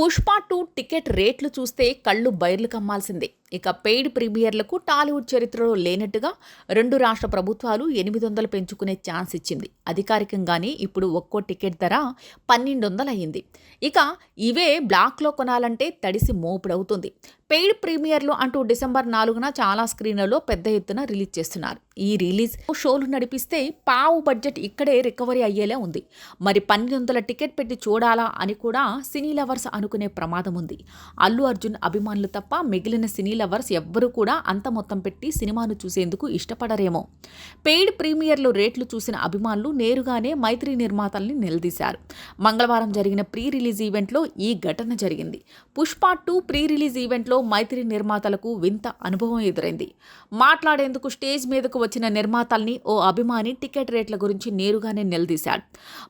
Pushpa two ticket రేట్లు చూస్తే కళ్ళు బైర్లు కమ్మాల్సిందే. ఇక పెయిడ్ ప్రీమియర్లకు టాలీవుడ్ చరిత్రలో లేనట్టుగా రెండు రాష్ట్ర ప్రభుత్వాలు ఎనిమిది వందలు పెంచుకునే ఛాన్స్ ఇచ్చింది. అధికారికంగానే ఇప్పుడు ఒక్కో టికెట్ ధర పన్నెండు వందలు అయ్యింది ఇక ఇవే బ్లాక్లో కొనాలంటే తడిసి మోపుడవుతుంది. పెయిడ్ ప్రీమియర్లు అంటూ డిసెంబర్ నాలుగున చాలా స్క్రీన్లలో పెద్ద ఎత్తున రిలీజ్ చేస్తున్నారు. ఈ రిలీజ్ షోలు నడిపిస్తే పావు బడ్జెట్ ఇక్కడే రికవరీ అయ్యేలా ఉంది. మరి పన్నెండు వందల టికెట్ పెట్టి చూడాలా అని కూడా సినీ లవర్స్ అనుకునే ప్రమాదం ఉంది. అల్లు అర్జున్ అభిమానులు తప్ప మిగిలిన సినీ లవర్స్ ఎవ్వరూ కూడా అంత మొత్తం పెట్టి సినిమాను చూసేందుకు ఇష్టపడరేమో. పెయిడ్ ప్రీమియర్లు రేట్లు చూసిన అభిమానులు నేరుగానే మైత్రి నిర్మాతల్ని నిలదీశారు. మంగళవారం జరిగిన ప్రీ రిలీజ్ ఈవెంట్లో ఈ ఘటన జరిగింది. పుష్ప టూ ప్రీ రిలీజ్ ఈవెంట్లో మైత్రి నిర్మాతలకు వింత అనుభవం ఎదురైంది. మాట్లాడేందుకు స్టేజ్ మీదకు వచ్చిన నిర్మాతల్ని ఓ అభిమాని టికెట్ రేట్ల గురించి నేరుగానే నిలదీశాడు.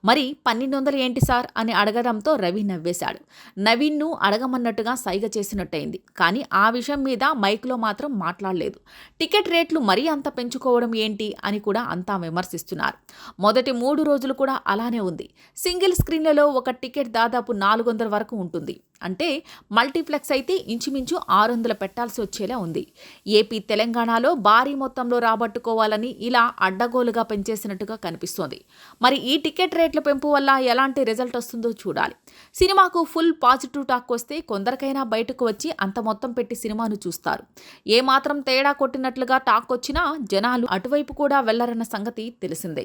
మరి పన్నెండు వందలు ఏంటి సార్? అని అడగడంతో రవి నవ్వేశాడు. నవీన్ను అడగమన్నట్టుగా సైగ చేసినట్టయింది. కానీ ఆ విషయం మీద మైక్లో మాత్రం మాట్లాడలేదు. టికెట్ రేట్లు మరీ అంత పెంచుకోవడం ఏంటి అని కూడా అంతా విమర్శిస్తున్నారు. మొదటి మూడు రోజులు కూడా అలానే ఉంది. సింగిల్ స్క్రీన్లలో ఒక టికెట్ దాదాపు నాలుగు వందల వరకు ఉంటుంది. అంటే మల్టీప్లెక్స్ అయితే ఇంచుమించు ఆరు వందలు పెట్టాల్సి వచ్చేలా ఉంది. ఏపీ తెలంగాణలో భారీ మొత్తంలో రాబట్టుకోవాలని ఇలా అడ్డగోలుగా పెంచేసినట్టుగా కనిపిస్తోంది. మరి ఈ టికెట్ రేట్ల పెంపు వల్ల ఎలాంటి రిజల్ట్ వస్తుందో చూడాలి. సినిమాకు ఫుల్ పాజిటివ్ టాక్ వస్తే కొందరికైనా బయటకు వచ్చి అంత మొత్తం పెట్టి సినిమాను చూస్తారు. ఏ మాత్రం తేడా కొట్టినట్లుగా టాక్ వచ్చినా జనాలు అటువైపు కూడా వెళ్ళరన్న సంగతి తెలిసిందే.